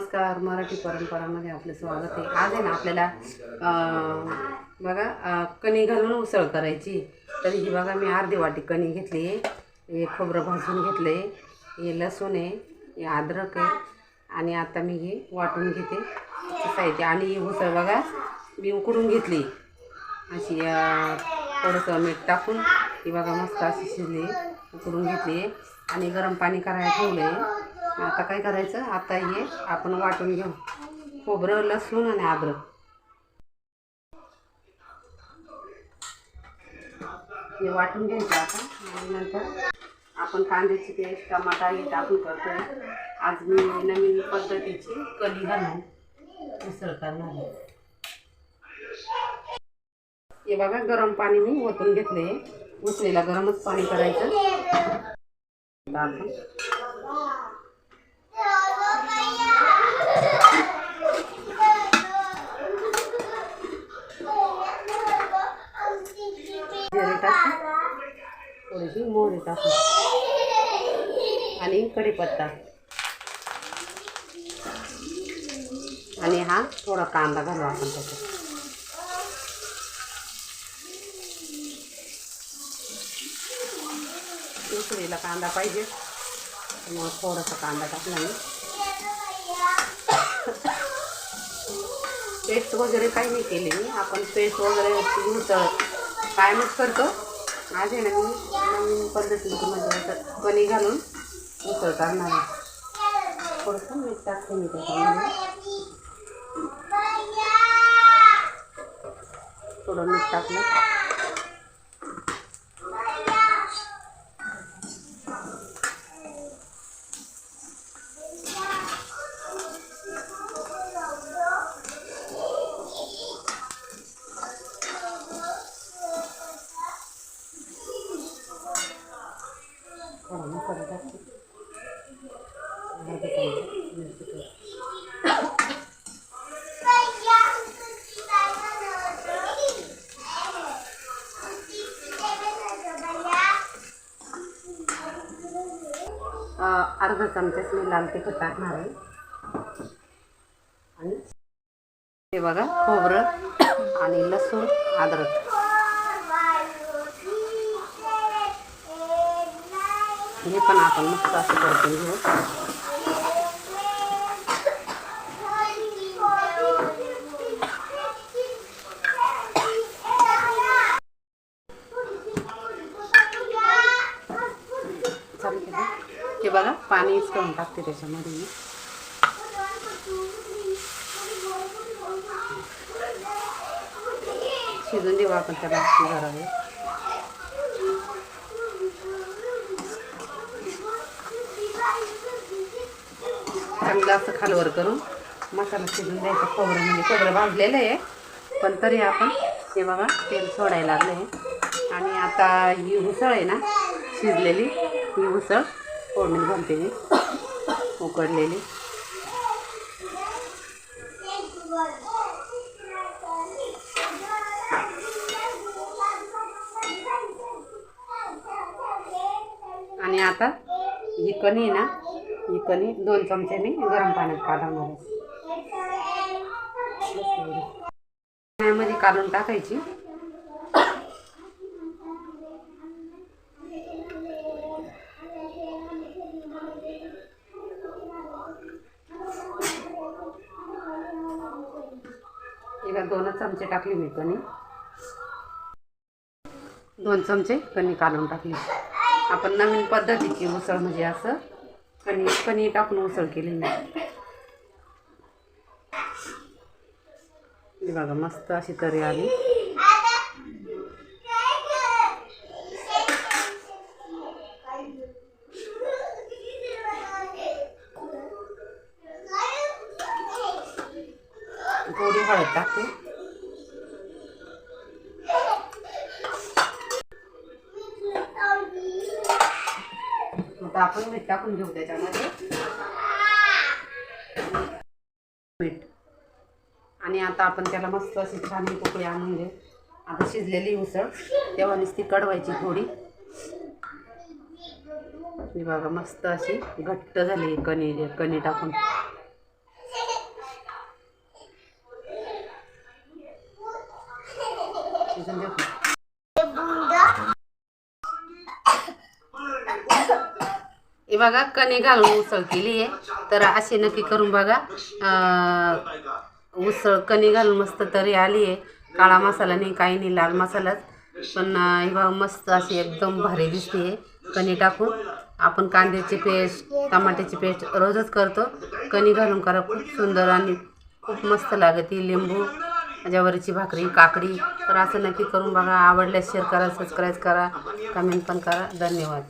नमस्कार मराठी परंपरामध्ये आपलं स्वागत आहे. आज आहे ना आपल्याला बघा कणी घालून उसळ करायची. तर ही बघा मी अर्धी वाटी कणी घेतली आहे. हे खोबरं भाजून घेतलं आहे हे लसूण आहे हे अद्रक आहे. आणि आता मी हे वाटून घेते. साहित्य. आणि ही उसळ बघा मी उकडून घेतली. अशी थोडंसं मीठ टाकून ही बघा मस्त अशी शिजली. उकडून घेतली आणि गरम पाणी करायला ठेवलं आहे आता काय करायचं? आता हे आपण वाटून घेऊ. खोबरं लसूण आणि आबरं हे वाटून घ्यायचं आता. आणि नंतर आपण कांद्याची पेस्ट टमाटा हे टाकून करतोय. आज मी नवीन पद्धतीची कली घालून उसळ करणार आहे. हे बघा गरम पाणी मी ओतून घेतले उसळीला गरमच पाणी करायचं जिरे टाकून थोडीशी मोहरी टाकून आणि कढीपत्ता आणि हा थोडा कांदा घालू आपण त्याच्यात. उसळीला कांदा पाहिजे. मग थोडासा कांदा टाकला मी. पेस्ट वगैरे काही नाही केली मी. आपण पेस्ट वगैरे काय मग करतो? आज आहे ना मी नवीन पद्धतीची म्हणजे कणी घालून उसळ करणार आहे. थोडंसं मीठ टाकते मी त्याच्यामध्ये. थोडं मीठ टाकलं. अर्धा चमचा चमचाच मी लाल तिखट टाकणार आहे. आणि हे बघा खोबरं आणि लसूण अद्रक. हे पण आपण मस्त असं परतून घेऊ चालते का? हे बघा पाणीच करून टाकते त्याच्यामध्ये मी शिजून देऊ आपण त्याला जरा चांगलं असं खालवर करून मसाला शिजून द्यायचा. खोबरं म्हणजे खोबरं भाजलेलं आहे. पण तरी आपण हे बघा तेल सोडायला लागलं आहे. आणि आता ही उसळ आहे ना शिजलेली ही उसळ फोडणी घालते मी. उकडलेली. आणि आता ही कणी आहे ना इकणी दोन चमचे मी गरम पाण्यात काढवणार आहे पाण्यामध्ये काढून टाकायची. एका दोनच चमचे टाकले मी कणी. दोन चमचे कणी काढून टाकली. आपण नवीन पद्धतीची उसळ म्हणजे असं पनीर पनीर टाकून उसळ केली मी. बघा मस्त अशी तरी आली. थोडी हळद टाकते. आता आपण मीठ टाकून घेऊ त्याच्यामध्ये. मीठ. आणि आता आपण त्याला मस्त अशी छान पोकळी आणून घेऊ आता शिजलेली उसळ. तेव्हाच ती कडवायची थोडी. बघा मस्त अशी घट्ट झाली कणी कणी टाकून. शिजून हे बघा कणी घालून उसळ केली आहे. तर अशी नक्की करून बघा. उसळ कणी घालून मस्त तरी आली आहे. काळा मसाला नाही काही नाही लाल मसालाच. पण हे बघा मस्त अशी एकदम भारी दिसते कणी टाकून. आपण कांद्याची पेस्ट टमाट्याची पेस्ट रोजच करतो. कणी घालून करा खूप सुंदर आणि खूप मस्त लागते लिंबू ज्वारीची भाकरी काकडी. तर असं नक्की करून बघा. आवडल्यास शेअर करा सबस्क्राईब करा कमेंट पण करा. धन्यवाद.